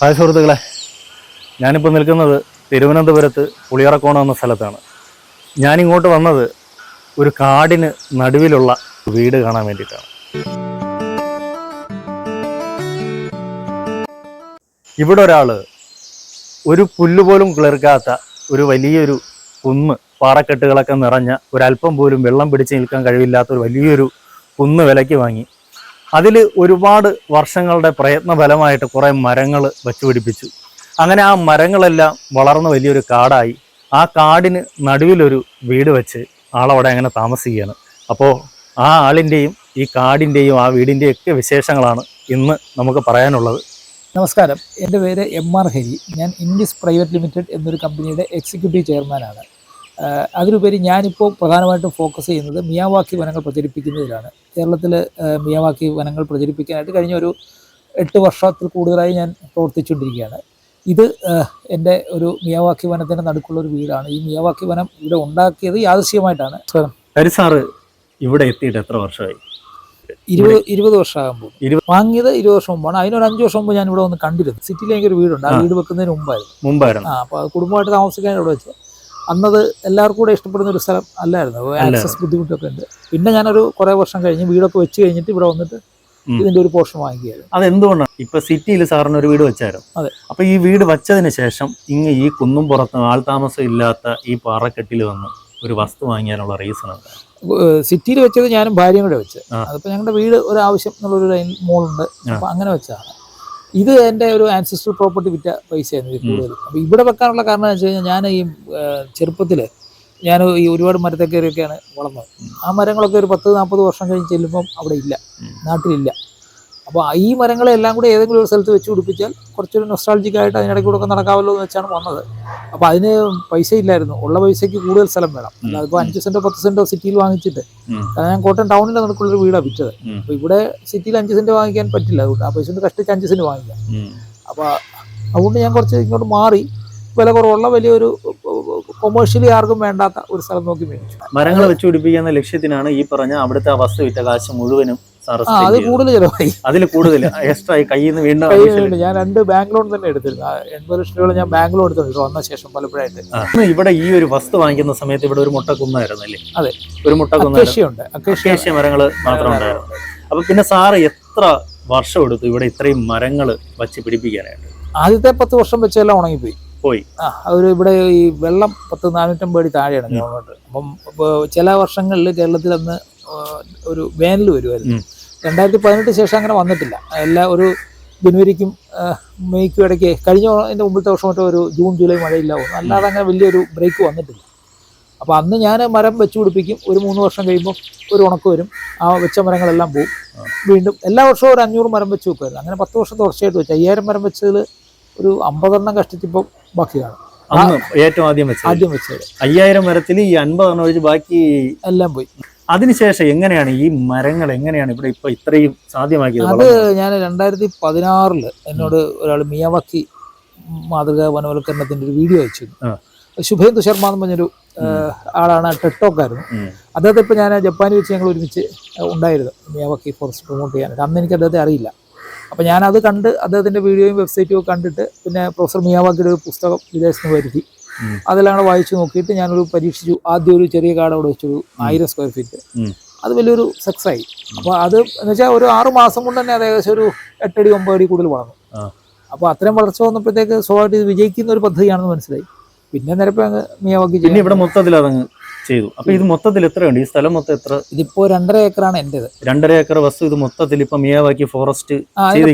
Hi സുഹൃത്തുക്കളെ. ഞാനിപ്പോൾ നിൽക്കുന്നത് തിരുവനന്തപുരത്ത് പുളിയറക്കോണം എന്ന സ്ഥലത്താണ്. ഞാനിങ്ങോട്ട് വന്നത് ഒരു കാടിന് നടുവിലുള്ള വീട് കാണാൻ വേണ്ടിയിട്ടാണ്. ഇവിടെ ഒരാൾ ഒരു പുല്ല് പോലും കിളിർക്കാത്ത ഒരു വലിയൊരു കുന്ന് പാറക്കെട്ടുകളൊക്കെ നിറഞ്ഞ ഒരല്പം പോലും വെള്ളം പിടിച്ച് നിൽക്കാൻ കഴിവില്ലാത്ത ഒരു വലിയൊരു കുന്ന് വിലയ്ക്ക് വാങ്ങി. അതിൽ ഒരുപാട് വർഷങ്ങളുടെ പ്രയത്ന ഫലമായിട്ട് കുറേ മരങ്ങൾ വച്ചുപിടിപ്പിച്ചു. അങ്ങനെ ആ മരങ്ങളെല്ലാം വളർന്ന് വലിയൊരു കാടായി. ആ കാടിന് നടുവിലൊരു വീട് വെച്ച് ആളവിടെ അങ്ങനെ താമസിക്കുകയാണ്. അപ്പോൾ ആ ആളിന്റെയും ഈ കാടിന്റെയും ആ വീടിന്റെയും ഒക്കെ വിശേഷങ്ങളാണ് ഇന്ന് നമുക്ക് പറയാനുള്ളത്. നമസ്കാരം. എന്റെ പേര് എം ആർ ഹരി. ഞാൻ ഇൻഡിസ് പ്രൈവറ്റ് ലിമിറ്റഡ് എന്നൊരു കമ്പനിയുടെ എക്സിക്യൂട്ടീവ് ചെയർമാനാണ്. അതിലുപരി ഞാനിപ്പോൾ പ്രധാനമായിട്ടും ഫോക്കസ് ചെയ്യുന്നത് മിയാവാക്കി വനങ്ങൾ പ്രചരിപ്പിക്കുന്നതിലാണ്. കേരളത്തിൽ മിയാവാക്കി വനങ്ങൾ പ്രചരിപ്പിക്കാനായിട്ട് കഴിഞ്ഞ ഒരു എട്ട് വർഷത്തിൽ കൂടുതലായി ഞാൻ പ്രവർത്തിച്ചുകൊണ്ടിരിക്കുകയാണ്. ഇത് എന്റെ ഒരു മിയാവാക്കി വനത്തിന്റെ നടുക്കുള്ള ഒരു വീടാണ്. ഈ മിയാവാക്കി വനം ഇവിടെ ഉണ്ടാക്കിയത് യാദൃശ്യമായിട്ടാണ് ഹരിസാറ് ഇവിടെ എത്തിയിട്ട് എത്ര വർഷമായി? ഇരുപത് ഇരുപത് വർഷമാകുമ്പോൾ. വാങ്ങിയത് ഇരുപത് വർഷം മുമ്പാണ്. അതിനൊരു അഞ്ച് വർഷം മുമ്പ് ഞാൻ ഇവിടെ വന്ന് കണ്ടിരുന്നു. സിറ്റിയിൽ എനിക്കൊരു വീടുണ്ട്. ആ. വീട് വെക്കുന്നതിന് മുമ്പായിരുന്നു. മുമ്പായിരുന്നു. ആ അപ്പോൾ കുടുംബമായിട്ട് താമസിക്കാൻ ഇവിടെ വെച്ച്. അന്നത് എല്ലാവർക്കും കൂടെ ഇഷ്ടപ്പെടുന്ന ഒരു സ്ഥലം അല്ലായിരുന്നു. ആക്സസ് ബുദ്ധിമുട്ടൊക്കെ ഉണ്ട്. പിന്നെ ഞാനൊരു കുറേ വർഷം കഴിഞ്ഞ് വീടൊക്കെ വെച്ച് കഴിഞ്ഞിട്ട് ഇവിടെ വന്നിട്ട്. ഇതിന്റെ ഒരു പോർഷൻ വാങ്ങിക്കുകയായിരുന്നു. അതെന്തുകൊണ്ടാണ്? ഇപ്പൊ സിറ്റിയിൽ സാറിന് ഒരു വീട് വെച്ചായിരുന്നു. അതെ. അപ്പൊ ഈ വീട് വെച്ചതിന് ശേഷം ഇങ്ങ് ഈ കുന്നും പുറത്ത് ആൾതാമസം ഇല്ലാത്ത ഈ പാറക്കെട്ടിൽ വന്ന് ഒരു വസ്തു വാങ്ങിയാനുള്ള റീസൺ എന്താ സിറ്റിയിൽ വെച്ചത് ഞാനും ഭാര്യയും കൂടെ വെച്ച്. അതിപ്പോ ഞങ്ങളുടെ വീട് ഒരു ആവശ്യം എന്നുള്ളൊരു ലൈൻ മോളുണ്ട് അപ്പൊ അങ്ങനെ വെച്ചതാണ്. ഇത് എന്റെ ഒരു ആൻസിസ്റ്റർ പ്രോപ്പർട്ടി വിറ്റ പൈസയായിരുന്നു ഇത്. കൂടുതൽ. അപ്പോൾ ഇവിടെ വെക്കാനുള്ള കാരണം എന്ന് വെച്ച് കഴിഞ്ഞാൽ ഞാൻ ഈ ചെറുപ്പത്തിൽ ഞാൻ ഈ ഒരുപാട് മരത്തെ കയറിയൊക്കെയാണ് വളർന്നത്. ആ മരങ്ങളൊക്കെ ഒരു പത്ത് നാൽപ്പത് വർഷം കഴിഞ്ഞ് ചെല്ലുമ്പം അവിടെ ഇല്ല. നാട്ടിലില്ല. അപ്പോൾ ഈ മരങ്ങളെ എല്ലാം കൂടി ഏതെങ്കിലും ഒരു സ്ഥലത്ത് വെച്ച് പിടിപ്പിച്ചാൽ കുറച്ചൊരു നൊസ്ട്രാളജിക്കായിട്ട് അതിനിടയ്ക്ക് കൂടെ നടക്കാമല്ലോ എന്ന് വെച്ചാണ് വന്നത്. അപ്പോൾ അതിന് പൈസ ഇല്ലായിരുന്നു. ഉള്ള പൈസയ്ക്ക് കൂടുതൽ സ്ഥലം വേണം. അതിപ്പോൾ അഞ്ച് സെന്റോ പത്ത് സെന്റോ സിറ്റിയിൽ വാങ്ങിച്ചിട്ട് കാരണം ഞാൻ കോട്ടയം ടൗണിന്റെ നടക്കുള്ളൊരു വീടാണ് വിറ്റത്. അപ്പോൾ ഇവിടെ സിറ്റിയിൽ അഞ്ച് സെന്റ് വാങ്ങിക്കാൻ പറ്റില്ല. അതുകൊണ്ട് ആ പൈസ കൊണ്ട് കഷ്ടിച്ച് അഞ്ച് സെന്റ് വാങ്ങിക്കാം. അപ്പോൾ അതുകൊണ്ട് ഞാൻ കുറച്ച് ഇങ്ങോട്ട് മാറി വില കുറവുള്ള വലിയൊരു കൊമേഴ്ഷ്യലി ആർക്കും വേണ്ടാത്ത ഒരു സ്ഥലം നോക്കി മേടിച്ചു. മരങ്ങൾ വെച്ച് പിടിപ്പിക്കുന്ന ലക്ഷ്യത്തിനാണ് ഈ പറഞ്ഞ അവിടുത്തെ ആ വസ്തു വിറ്റ കാശ് മുഴുവനും അത് കൂടുതൽ ചിലവായി. അതിൽ കൂടുതൽ എക്സ്ട്രാ കയ്യിൽ നിന്ന് വീണ്ടും ഞാൻ രണ്ട് ബാങ്ക് ലോൺ തന്നെ എടുത്തിരുന്നു എൺപത് ലക്ഷം രൂപ ഞാൻ ബാങ്ക് ലോൺ എടുത്തിട്ടുണ്ട് വന്ന ശേഷം പലപ്പോഴായിട്ട്. ഇവിടെ ഈ ഒരു വസ്തു വാങ്ങിക്കുന്ന സമയത്ത് ഇവിടെ ഒരു മുട്ടക്കുന്നായിരുന്നു അല്ലേ? അതെ. ഒരു മുട്ടക്കുന്ന അക്കേഷ്യ ഉണ്ട്. അക്കേഷ്യ മരങ്ങൾ മാത്രം ഉണ്ടായിരുന്നു. അപ്പൊ പിന്നെ സാറ് എത്ര വർഷം എടുത്തു ഇവിടെ ഇത്രയും മരങ്ങൾ വച്ച് പിടിപ്പിക്കാനായിട്ട്? ആദ്യത്തെ പത്ത് വർഷം വെച്ചെല്ലാം ഉണങ്ങിപ്പോയി. പോയി. ആ അവർ ഇവിടെ ഈ വെള്ളം പത്ത് നാനൂറ്റമ്പത് അടി താഴെയാണ് ഗവൺമെന്റ്. അപ്പം ചില വർഷങ്ങളിൽ കേരളത്തിൽ അന്ന് ഒരു വേനൽ വരുമായിരുന്നു. രണ്ടായിരത്തി പതിനെട്ട് ശേഷം അങ്ങനെ വന്നിട്ടില്ല. എല്ലാ ഒരു ജനുവരിക്കും മെയ്ക്കും ഇടയ്ക്ക് കഴിഞ്ഞ അതിന്റെ മുമ്പത്തെ വർഷം മറ്റോ ഒരു ജൂൺ ജൂലൈ മഴയില്ല അല്ലാതെ അങ്ങനെ വലിയൊരു ബ്രേക്ക് വന്നിട്ടില്ല. അപ്പോൾ അന്ന് ഞാൻ മരം വെച്ച് പിടിപ്പിക്കും. ഒരു മൂന്ന് വർഷം കഴിയുമ്പോൾ ഒരു ഉണക്ക് വരും. ആ വെച്ച മരങ്ങളെല്ലാം പോവും. വീണ്ടും എല്ലാ വർഷവും ഒരു അഞ്ഞൂറ് മരം വെച്ച് വെക്കുമായിരുന്നു. അങ്ങനെ പത്ത് വർഷം തുടർച്ചയായിട്ട് വെച്ചു. അയ്യായിരം മരം വെച്ചതിൽ ഒരു അമ്പതെണ്ണം കഷ്ടിച്ചിപ്പോൾ ബാക്കിയാണ്. ഏറ്റവും ആദ്യം വെച്ചത്. ആദ്യം വെച്ചത്. അയ്യായിരം മരത്തിൽ ഈ അൻപതെണ്ണം ഒഴിച്ച് ബാക്കി എല്ലാം പോയി. അതിനുശേഷം എങ്ങനെയാണ് ഈ മരങ്ങൾ എങ്ങനെയാണ് ഇവിടെ ഇപ്പൊ ഇത്രയും സാധ്യമാക്കിയത്? അത് ഞാൻ രണ്ടായിരത്തി പതിനാറിൽ എന്നോട് ഒരാൾ മിയാവാക്കി മാതൃകാ വനവൽക്കരണത്തിന്റെ ഒരു വീഡിയോ അയച്ചു. ശുഭേന്ദു ശർമ്മ എന്ന് പറഞ്ഞൊരു ആളാണ് ടെക്ടോക്കായിരുന്നു ഉം. അദ്ദേഹത്തെ ഇപ്പോൾ ഞാൻ ജപ്പാനിൽ വെച്ച് ഞങ്ങൾ ഒരുമിച്ച് ഉണ്ടായിരുന്നു. മിയാവാക്കി ഫോറസ്റ്റ് പ്രൊമോട്ട് ചെയ്യാനായിട്ട് അന്ന് എനിക്ക് അദ്ദേഹത്തെ അറിയില്ല. അപ്പോൾ ഞാനത് കണ്ട് അദ്ദേഹത്തിന്റെ വീഡിയോയും വെബ്സൈറ്റും ഒക്കെ കണ്ടിട്ട് പിന്നെ പ്രൊഫസർ മിയാവാക്കിയുടെ ഒരു പുസ്തകം വിദേശത്ത് നിന്ന് വരുത്തി. ഉം. അതെല്ലാം വായിച്ചു നോക്കിയിട്ട് ഞാനൊരു പരീക്ഷിച്ചു. ആദ്യം ഒരു ചെറിയ കാട് അവിടെ വെച്ചൊരു ആയിരം സ്ക്വയർ ഫീറ്റ് അത് വലിയൊരു സക്സസ് ആയി. അപ്പോൾ അത് എന്ന് വെച്ചാൽ ഒരു ആറ് മാസം കൊണ്ട് തന്നെ അത് ഏകദേശം ഒരു എട്ടടി ഒമ്പത് അടി കൂടുതൽ വളർന്നു. അപ്പോൾ അത്രയും വളർച്ച വന്നപ്പോഴത്തേക്ക് സ്വാഭാവികമായിട്ട് ഇത് വിജയിക്കുന്ന ഒരു പദ്ധതിയാണെന്ന് മനസ്സിലായി. പിന്നെ നിരപ്പം അങ്ങ് മിയാവാക്കി പിന്നെ ഇവിടെ മൊത്തത്തിൽ അതങ്ങ് ചെയ്തു. അപ്പൊ ഇത് മൊത്തത്തിൽ എത്രയുണ്ട്? ഈ സ്ഥലം മൊത്തം എത്ര? ഇതിപ്പോൾ രണ്ടര ഏക്കറാണ് എന്റെത് രണ്ടര ഏക്കർ വസ്തു ഇത് മൊത്തത്തിൽ ഇപ്പൊ മിയാവാക്കി ഫോറസ്റ്റ്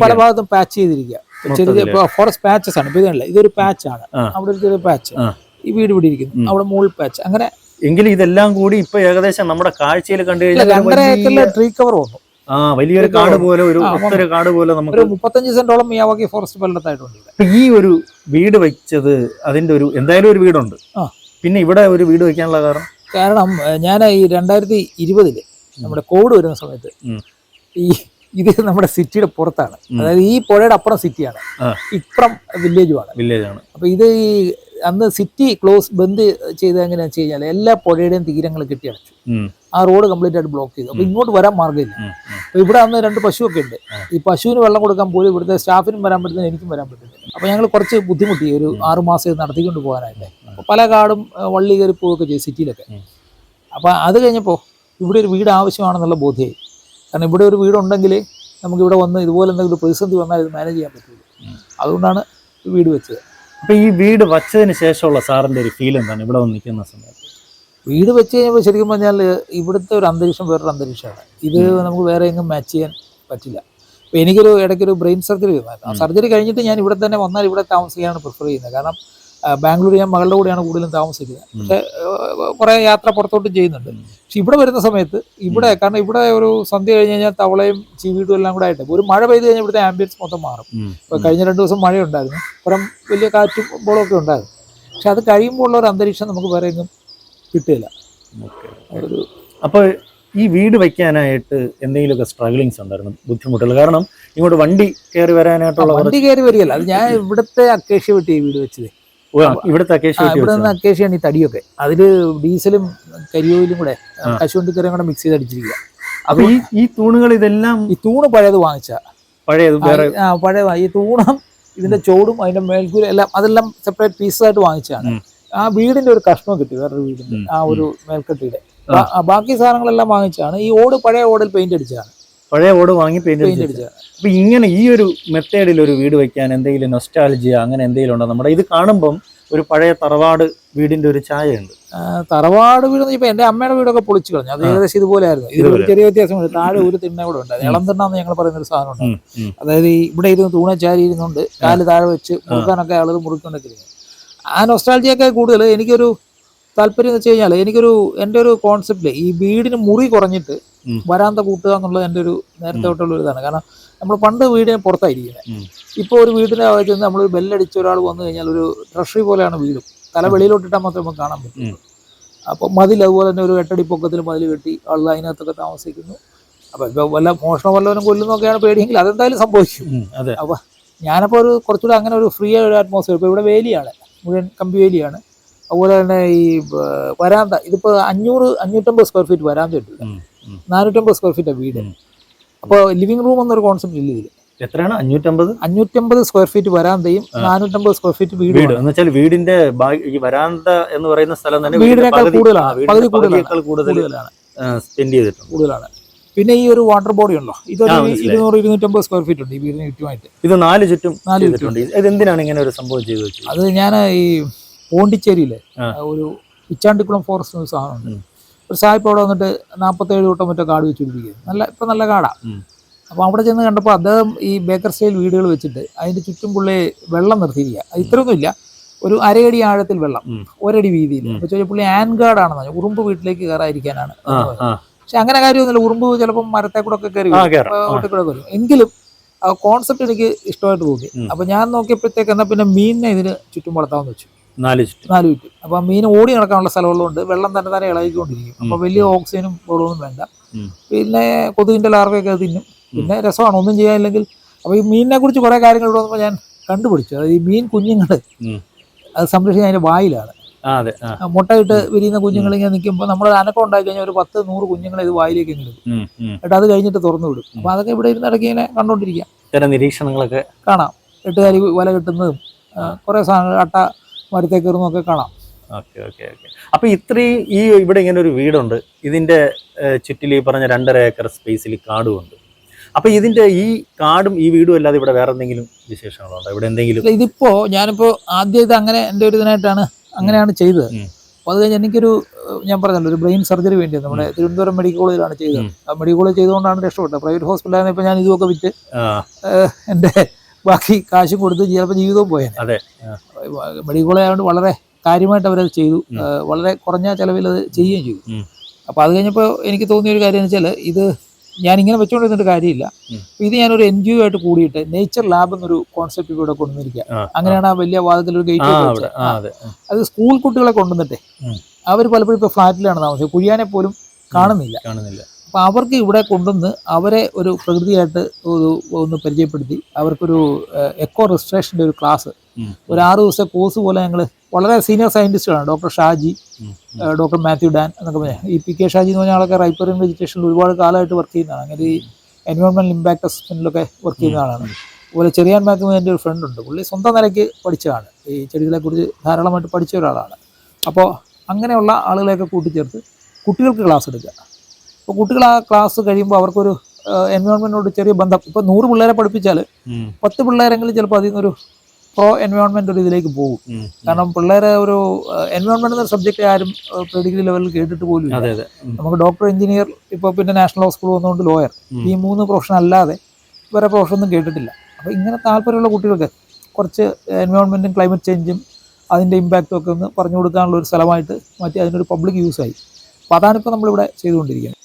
പല. ഭാഗത്തും പാച്ച് ചെയ്തിരിക്കുക. ചെറിയ ഫോറസ്റ്റ് പാച്ചസ് ആണ്. ഇതല്ല ഇതൊരു പാച്ചാണ് ആണ്. അവിടെ ഒരു ചെറിയ പാച്ച് ഈ വീട് ഇവിടെ ഇരിക്കുന്നു. അവിടെ മുകൾ പാച്ച് അങ്ങനെ എങ്കിലും ഇതെല്ലാം കൂടി ഇപ്പൊ ഏകദേശം നമ്മുടെ കാഴ്ചയിൽ കണ്ടു കഴിഞ്ഞാൽ ഒരു രണ്ടര ഏക്കറിലെ ട്രീ കവർ വന്നു. ആ വലിയൊരു കാട് പോലെ ഒരു കാട് പോലെ നമുക്ക് മുപ്പത്തഞ്ച് സെന്റോളം മിയാവാക്കി ഫോറസ്റ്റ് പലയിടത്തായിട്ടുണ്ട്. ഈ ഒരു വീട് വെച്ചത് അതിന്റെ ഒരു എന്തായാലും ഒരു വീടുണ്ട്. പിന്നെ ഇവിടെ ഒരു വീട് വെക്കാനുള്ള കാരണം? കാരണം ഞാൻ ഈ രണ്ടായിരത്തി ഇരുപതിൽ നമ്മുടെ കോവിഡ് വരുന്ന സമയത്ത് ഈ ഇത് നമ്മുടെ സിറ്റിയുടെ പുറത്താണ്. അതായത് ഈ പുഴയുടെ അപ്പുറം സിറ്റിയാണ്. ഇപ്പുറം വില്ലേജുമാണ്. വില്ലേജാണ്. അപ്പോൾ അപ്പൊ ഇത് ഈ അന്ന് സിറ്റി ക്ലോസ് ബന്ദ് ചെയ്ത് എങ്ങനെയാണെന്ന് വെച്ച് കഴിഞ്ഞാൽ എല്ലാ പുഴയുടെയും തീരങ്ങൾ കെട്ടി അടച്ചു ആ റോഡ് കംപ്ലീറ്റ് ആയിട്ട് ബ്ലോക്ക് ചെയ്തു. അപ്പൊ ഇങ്ങോട്ട് വരാൻ മാർഗമില്ല. ഉം, ഉം. അപ്പൊ ഇവിടെ അന്ന് രണ്ട് പശുവൊക്കെ ഉണ്ട്. ഈ പശുവിന് വെള്ളം കൊടുക്കാൻ പോലും ഇവിടുത്തെ സ്റ്റാഫിനും വരാൻ പറ്റുന്ന എനിക്കും വരാൻ പറ്റുന്നില്ല. അപ്പൊ ഞങ്ങൾ കുറച്ച് ബുദ്ധിമുട്ടി. ഒരു ആറു മാസം ഇത് നടത്തിക്കൊണ്ട് പോകാനായിട്ട്. പല കാടും വള്ളി കയറി പോവുകയൊക്കെ ചെയ്യും സിറ്റിയിലൊക്കെ. ഉം. അപ്പൊ അത് കഴിഞ്ഞപ്പോൾ ഇവിടെ ഒരു വീട് ആവശ്യമാണെന്നുള്ള ബോധ്യമായി കാരണം ഇവിടെ ഒരു വീടുണ്ടെങ്കിൽ നമുക്കിവിടെ വന്ന് ഇതുപോലെ എന്തെങ്കിലും പ്രതിസന്ധി വന്നാൽ ഇത് മാനേജ് ചെയ്യാൻ പറ്റുള്ളൂ. അതുകൊണ്ടാണ് വീട് വെച്ചത്. അപ്പോൾ ഈ വീട് വച്ചതിന് ശേഷമുള്ള സാറിന്റെ ഒരു ഫീൽ എന്താണ്? ഇവിടെ വന്ന് നിൽക്കുന്ന സമയത്ത്. വീട് വെച്ച് കഴിഞ്ഞപ്പോൾ ശരിക്കും പറഞ്ഞാൽ ഇവിടുത്തെ ഒരു അന്തരീക്ഷം വേറൊരു അന്തരീക്ഷമാണ്. ഇത് നമുക്ക് വേറെ എങ്ങും മാച്ച് ചെയ്യാൻ പറ്റില്ല. അപ്പോൾ എനിക്കൊരു ഇടയ്ക്കൊരു ബ്രെയിൻ സർജറി സർജറി കഴിഞ്ഞിട്ട് ഞാൻ ഇവിടെ തന്നെ വന്നാൽ ഇവിടെ താമസിക്കാനാണ് പ്രിഫർ ചെയ്യുന്നത്. കാരണം ബാംഗ്ലൂർ ഞാൻ മകളുടെ കൂടെയാണ് കൂടുതലും താമസിക്കുന്നത്. പക്ഷേ കുറേ യാത്ര പുറത്തോട്ടും ചെയ്യുന്നുണ്ട്. പക്ഷെ ഇവിടെ വരുന്ന സമയത്ത് ഇവിടെ കാരണം ഇവിടെ ഒരു സന്ധ്യ കഴിഞ്ഞ് കഴിഞ്ഞാൽ തവളയും ചീവീടും എല്ലാം കൂടെ ആയിട്ട്. ഒരു മഴ പെയ്ത് കഴിഞ്ഞാൽ ഇവിടുത്തെ ആംബിയൻസ് മൊത്തം മാറും. ഇപ്പോൾ കഴിഞ്ഞ രണ്ട് ദിവസം മഴയുണ്ടായിരുന്നു. പുറം വലിയ കാറ്റും ബോളൊക്കെ ഉണ്ടായിരുന്നു. പക്ഷെ അത് കഴിയുമ്പോൾ ഉള്ള ഒരു അന്തരീക്ഷം നമുക്ക് വേറെ എങ്ങും കിട്ടില്ല. ഒരു അപ്പോൾ ഈ വീട് വയ്ക്കാനായിട്ട് എന്തെങ്കിലുമൊക്കെ സ്ട്രഗിളിങ്സ് ഉണ്ടായിരുന്നു? ബുദ്ധിമുട്ടുകൾ കാരണം ഇങ്ങോട്ട് വണ്ടി കയറി വരാനായിട്ടുള്ള വണ്ടി കയറി വരികയല്ല. അത് ഞാൻ ഇവിടുത്തെ അക്കേഷ്യ വെട്ടി ഈ വീട് വെച്ചത്. ഇവിടുത്തെ അക്കേഷ്യ ആ, വെട്ടി ഇവിടെ നിന്ന് വെച്ചതാ. അക്കേഷ്യയാണ് ഈ തടിയൊക്കെ. അതിൽ ഡീസലും കരിയോയിലും കൂടെ കശുവണ്ടി കശുവണ്ടിക്കറിയും കൂടെ മിക്സ് ചെയ്ത് അടിച്ചിരിക്കുക അപ്പൊ ഈ ഈ തൂണുകൾ ഇതെല്ലാം ഈ തൂണ് പഴയത് വാങ്ങിച്ച. പഴയത് വേറെ ആ പഴയ ഈ തൂണം ഇതിന്റെ ചോടും അതിന്റെ മേൽക്കൂര എല്ലാം അതെല്ലാം സെപ്പറേറ്റ് പീസായിട്ട് വാങ്ങിച്ചാണ്. ആ വീടിന്റെ ഒരു കഷ്ണം കിട്ടി വേറൊരു വീടിന്റെ ആ ഒരു മേൽക്കെട്ടിയുടെ. ബാക്കി സാധനങ്ങളെല്ലാം വാങ്ങിച്ചാണ് ഈ ഓട് പഴയ ഓടിൽ പെയിന്റ് അടിച്ചതാണ്. പഴയ ഓട് വാങ്ങി പെയിന്റ് അപ്പൊ ഇങ്ങനെ ഈ ഒരു മെത്തേഡിൽ ഒരു വീട് വെക്കാൻ എന്തെങ്കിലും നൊസ്റ്റാലജിയ അങ്ങനെ എന്തെങ്കിലും ഉണ്ടോ? നമ്മുടെ ഇത് കാണുമ്പം ഒരു പഴയ തറവാട് വീടിന്റെ ഒരു ചായ ഉണ്ട് തറവാട് വീട് ഇപ്പൊ എന്റെ അമ്മയുടെ വീടൊക്കെ പൊളിച്ചു കളഞ്ഞു. അത്. ഏകദേശം ഇതുപോലെ ആയിരുന്നു ഇതിൽ ചെറിയ വ്യത്യാസമുണ്ട്. താഴെ ഒരു തിണ്ണ കൂടെ ഉണ്ട്. ഇളം ഇളം തിണ്ണാന്ന് ഞങ്ങൾ പറയുന്ന ഒരു സാധനം ഉണ്ട്. ഉം, ഉം. അതായത് ഇവിടെ ഇരുന്ന് തൂണച്ചാരി ഇരുന്നുണ്ട് കാൽ താഴെ വെച്ച് മുറുക്കാനൊക്കെ ആളുകൾ മുറുക്കൊണ്ടൊക്കെ ആ നൊസ്റ്റാൾജിയൊക്കെ കൂടുതൽ. എനിക്കൊരു താല്പര്യം എന്ന് വെച്ച് കഴിഞ്ഞാൽ എനിക്കൊരു എന്റെ ഒരു കോൺസെപ്റ്റ് ഈ വീടിന് മുറി കുറഞ്ഞിട്ട്. വരാന്ത കൂട്ടുക എന്നുള്ളത് എന്റെ ഒരു നേരത്തെ തൊട്ടുള്ള ഒരു ഇതാണ് കാരണം നമ്മൾ പണ്ട് വീടിന് പുറത്തായിരിക്കുന്നത്. ഇപ്പോൾ ഒരു വീടിന്റെ ചെന്ന് നമ്മൾ ബെല്ലടിച്ച് ഒരാൾ വന്നു കഴിഞ്ഞാൽ ഒരു ട്രഷറി പോലെയാണ് വീടും. തല വെളിയിലോട്ടിട്ടാൽ മാത്രമേ നമുക്ക് കാണാൻ പറ്റുള്ളൂ അപ്പോൾ മതിൽ അതുപോലെ തന്നെ ഒരു എട്ടടി പൊക്കത്തിൽ മതിൽ കെട്ടി ആളുകൾ അതിനകത്തൊക്കെ താമസിക്കുന്നു. അപ്പോൾ ഇപ്പോൾ വല്ല മോഷണം വല്ലവനും കൊല്ലുന്നൊക്കെയാണ് പേടിയെങ്കിൽ അതെന്തായാലും സംഭവിച്ചു അതെ. അപ്പോൾ ഞാനപ്പോൾ ഒരു കുറച്ചുകൂടെ അങ്ങനെ ഒരു ഫ്രീ ആയ ഒരു അറ്റ്മോസ്ഫിയർ ഇപ്പോൾ ഇവിടെ വേലിയാണ്. മുഴുവൻ കമ്പി വേലിയാണ്. അതുപോലെ തന്നെ ഈ വരാന്ത. ഇതിപ്പോൾ അഞ്ഞൂറ് അഞ്ഞൂറ്റമ്പത് സ്ക്വയർ ഫീറ്റ് വരാന്ത ഉം. നാനൂറ്റമ്പത് സ്ക്വയർ ഫീറ്റാണ് വീട്. അപ്പോൾ ലിവിംഗ് റൂം എന്നൊരു കോൺസെപ്റ്റ് ഇല്ല ഇതിൽ എത്രയാണ്? അഞ്ഞൂറ്റമ്പത്? അഞ്ഞൂറ്റമ്പത് സ്ക്വയർ ഫീറ്റ് വരാന്തയും നാനൂറ്റമ്പത് സ്ക്വയർ ഫീറ്റ് വീട് എന്ന് വെച്ചാൽ വീടിന്റെ ഈ വരാന്ത എന്ന് പറയുന്ന സ്ഥലം തന്നെ വീടിനേക്കാൾ കൂടുതലാണ്. പകുതി കൂടുതലാണ്. സ്പെൻഡ് ചെയ്തിട്ടുണ്ട്. കൂടുതലാണ്. പിന്നെ ഈ ഒരു വാട്ടർ ബോഡി ഉണ്ടോ? ഇത്. ഇരുന്നൂറ് ഇരുന്നൂറ്റമ്പത് സ്ക്വയർ ഫീറ്റ് ഉണ്ട് ഈ വീടിന് ചുറ്റുമായിട്ട്. ഇത് നാല് ചുറ്റും നാല് ഇത് എന്തിനാണ് ഇങ്ങനെ ഒരു സംഭവം ചെയ്തു അത് ഞാൻ ഈ പോണ്ടിച്ചേരിയിലെ ഒരു ഇച്ചാണ്ടിക്കുളം ഫോറസ്റ്റ് സാധനം സാധനമുണ്ട്. ഒരു സാഹിബ് അവിടെ വന്നിട്ട് നാൽപ്പത്തേഴ് കൂട്ടം മറ്റോ കാട് വെച്ച് പിടിപ്പിക്കുന്നത് നല്ല ഇപ്പം നല്ല കാടാണ് അപ്പോൾ അവിടെ ചെന്ന് കണ്ടപ്പോൾ അദ്ദേഹം ഈ ബേക്കർ സ്റ്റൈൽ വീടുകൾ വെച്ചിട്ട് അതിന്റെ ചുറ്റും പുള്ളി വെള്ളം നിർത്തിയിരിക്കുക. ഇത്രയൊന്നുമില്ല. ഒരു അരയടി ആഴത്തിൽ വെള്ളം. ഒരടി വീതിയിൽ. അപ്പോൾ ചോദിച്ചാൽ പുള്ളി ആൻഗാർഡ് ആണെന്ന് പറഞ്ഞു. ഉറുമ്പ് വീട്ടിലേക്ക് കയറാതിരിക്കാനാണ്. പക്ഷെ അങ്ങനെ കാര്യമൊന്നുമില്ല. ഉറുമ്പ് ചിലപ്പം മരത്തെ കൂടെ ഒക്കെ കയറി ഒട്ടിക്കൂടെ വരും. എങ്കിലും ആ കോൺസെപ്റ്റ് എനിക്ക് ഇഷ്ടമായിട്ട് തോന്നി. അപ്പോൾ ഞാൻ നോക്കിയപ്പോഴത്തേക്ക് എന്നാൽ പിന്നെ മീനിനെ ഇതിന് ചുറ്റും വളർത്താമെന്ന് വെച്ചു. നാല് ചുറ്റും. നാല് ചുറ്റും. അപ്പോൾ മീൻ ഓടി നടക്കാനുള്ള സ്ഥലമുള്ളതുകൊണ്ട് വെള്ളം തന്നെ തന്നെ ഇളകിക്കൊണ്ടിരിക്കും. അപ്പോൾ വലിയ ഓക്സിജനും വെള്ളമൊന്നും വേണ്ട. പിന്നെ കൊതുകിന്റെ ലാർവയൊക്കെ അത് തിന്നും. പിന്നെ രസമാണ് ഒന്നും ചെയ്യാനില്ലെങ്കിൽ. അപ്പോൾ ഈ മീനിനെ കുറിച്ച് കുറേ കാര്യങ്ങൾ ഇവിടെ വന്നപ്പോൾ ഞാൻ കണ്ടുപിടിച്ചു. അതായത് ഈ മീൻ കുഞ്ഞുങ്ങൾ അത് സംരക്ഷിക്കാൻ അതിന്റെ വായിലാണ്. മുട്ടയിട്ട് വിരിയുന്ന കുഞ്ഞുങ്ങൾ ഇങ്ങനെ നിൽക്കുമ്പോൾ നമ്മൾ അനക്കം ഉണ്ടാക്കി കഴിഞ്ഞാൽ ഒരു പത്ത് നൂറ് കുഞ്ഞുങ്ങൾ ഇത് വായിലേക്ക് ഇങ്ങനെ. എന്നിട്ട് അത് കഴിഞ്ഞിട്ട് തുറന്നു വിടും. അപ്പോൾ അതൊക്കെ ഇവിടെ ഇരുന്ന് ഇടയ്ക്ക് ഇങ്ങനെ കണ്ടുകൊണ്ടിരിക്കാം ഇത്തരം നിരീക്ഷണങ്ങളൊക്കെ കാണാം. എട്ടുകാരി വല കിട്ടുന്നതും കുറേ സാധനങ്ങൾ അട്ട മരത്തെ കയറുന്നതൊക്കെ കാണാം. Okay okay okay. അപ്പൊ ഇത്രയും ഈ ഇവിടെ ഇങ്ങനെ ഒരു വീടുണ്ട്. ഇതിന്റെ ചുറ്റിൽ ഈ പറഞ്ഞ രണ്ടര ഏക്കർ സ്പേസിൽ കാടുമുണ്ട്. അപ്പൊ ഇതിന്റെ ഈ കാടും ഈ വീടും അല്ലാതെ ഇവിടെ വേറെ എന്തെങ്കിലും വിശേഷങ്ങളുണ്ടോ? ഇവിടെ എന്തെങ്കിലും? ഇതിപ്പോ ഞാനിപ്പോ ആദ്യം ഇത് അങ്ങനെ എന്റെ ഒരു ഇതിനായിട്ടാണ് അങ്ങനെയാണ് ചെയ്തത്. അപ്പൊ അപ്പോൾ അത് കഴിഞ്ഞ് എനിക്കൊരു ഞാൻ പറഞ്ഞല്ലോ ഒരു ബ്രെയിൻ സർജറി വേണ്ടി നമ്മുടെ തിരുവനന്തപുരം മെഡിക്കൽ കോളേജിലാണ് ചെയ്തത്. ആ മെഡിക്കൽ കോളേജ് ചെയ്തുകൊണ്ടാണ് രക്ഷപ്പെട്ടത്. പ്രൈവറ്റ് ഹോസ്പിറ്റലായിരുന്നപ്പോൾ ഞാൻ ഇതുമൊക്കെ വിറ്റ് എന്റെ എന്റെ ബാക്കി കാശും കൊടുത്ത് ചിലപ്പോൾ ജീവിതവും പോയേനെ. അതെ. മെഡിക്കൽ കോളേജ് ആയതുകൊണ്ട് വളരെ കാര്യമായിട്ട് അവരത് ചെയ്തു. വളരെ കുറഞ്ഞ ചിലവിൽ അത് ചെയ്യുകയും ചെയ്തു. അപ്പോൾ അത് കഴിഞ്ഞപ്പോൾ എനിക്ക് തോന്നിയ ഒരു കാര്യം എന്ന് വെച്ചാൽ ഇത് ഞാൻ ഇങ്ങനെ വെച്ചുകൊണ്ടിരുന്നിട്ട് കാര്യമില്ല ഇത് ഞാനൊരു എൻ ജി ഒ ആയിട്ട് കൂടിയിട്ട് നേച്ചർ ലാബ് എന്നൊരു കോൺസെപ്റ്റ് ഇവിടെ കൊണ്ടുവന്നിരിക്കുക അങ്ങനെയാണ് ആ വലിയ വാദത്തിൽ ഒരു ഗേറ്റ് അതെ. അത് സ്കൂൾ കുട്ടികളെ കൊണ്ടുവന്നിട്ടേ. അവർ പലപ്പോഴും ഇപ്പോൾ ഫ്ലാറ്റിലാണ് താമസിച്ചത് കുഴിയാനെ പോലും കാണുന്നില്ല. കാണുന്നില്ല. അപ്പോൾ അവർക്ക് ഇവിടെ കൊണ്ടുവന്ന് അവരെ ഒരു പ്രകൃതിയായിട്ട് ഒരു ഒന്ന് പരിചയപ്പെടുത്തി. അവർക്കൊരു എക്കോ രജിസ്ട്രേഷന്റെ ഒരു ക്ലാസ് ഒരു ആറ് ദിവസത്തെ കോഴ്സ് പോലെ ഞങ്ങൾ വളരെ സീനിയർ സയന്റിസ്റ്റുകളാണ് doctor Shaji doctor Mathew Dan എന്നൊക്കെ പറഞ്ഞാൽ ഈ പി കെ ഷാജി എന്ന് പറഞ്ഞ ആളൊക്കെ റൈപ്പറിംഗ് വെജിറ്റേഷനിൽ ഒരുപാട് കാലമായിട്ട് വർക്ക് ചെയ്യുന്നതാണ്. അങ്ങനെ ഈ എൻവയോൺമെന്റൽ ഇമ്പാക്ട് അസസ്മെന്റിലൊക്കെ വർക്ക് ചെയ്യുന്ന ആളാണ്. അതുപോലെ ചെറിയാൻ മാത്യു എന്റെ ഒരു ഫ്രണ്ട് ഉണ്ട്. പുള്ളി സ്വന്തം നിലയ്ക്ക് പഠിച്ചതാണ്. ഈ ചെടികളെക്കുറിച്ച് ധാരാളമായിട്ട് പഠിച്ച ഒരാളാണ്. അപ്പോൾ അങ്ങനെയുള്ള ആളുകളെയൊക്കെ കൂട്ടിച്ചേർത്ത് കുട്ടികൾക്ക് ക്ലാസ് എടുക്കുക. അപ്പോൾ കുട്ടികൾ ആ ക്ലാസ് കഴിയുമ്പോൾ അവർക്കൊരു എൻവയോൺമെന്റിനോട് ചെറിയ ബന്ധം. ഇപ്പോൾ നൂറ് പിള്ളേരെ പഠിപ്പിച്ചാൽ പത്ത് പിള്ളേരെങ്കിലും ചിലപ്പോൾ അതിൽ നിന്നൊരു പ്രോ എൻവയോൺമെന്റ് ഒരു ഇതിലേക്ക് പോകും. കാരണം പിള്ളേരെ ഒരു എൻവയോൺമെന്റ് എന്ന സബ്ജക്റ്റ് ആരും ഡിഗ്രി ലെവലിൽ കേട്ടിട്ട് പോലും അതെ അതെ. നമുക്ക് ഡോക്ടർ എഞ്ചിനീയർ ഇപ്പോൾ പിന്നെ നാഷണൽ ലോ സ്കൂൾ വന്നുകൊണ്ട് ലോയർ ഈ മൂന്ന് പ്രൊഫഷൻ അല്ലാതെ വേറെ പ്രൊഫഷൻ ഒന്നും കേട്ടിട്ടില്ല. അപ്പോൾ ഇങ്ങനെ താല്പര്യമുള്ള കുട്ടികൾക്ക് കുറച്ച് എൻവയോൺമെന്റും ക്ലൈമറ്റ് ചേഞ്ചും അതിന്റെ ഇമ്പാക്റ്റും ഒക്കെ ഒന്ന് പറഞ്ഞു കൊടുക്കാനുള്ള ഒരു സ്ഥലമായിട്ട് മാറ്റി അതിനൊരു പബ്ലിക് യൂസായി അപ്പോൾ അതാണിപ്പോൾ നമ്മളിവിടെ ചെയ്തുകൊണ്ടിരിക്കുന്നത്.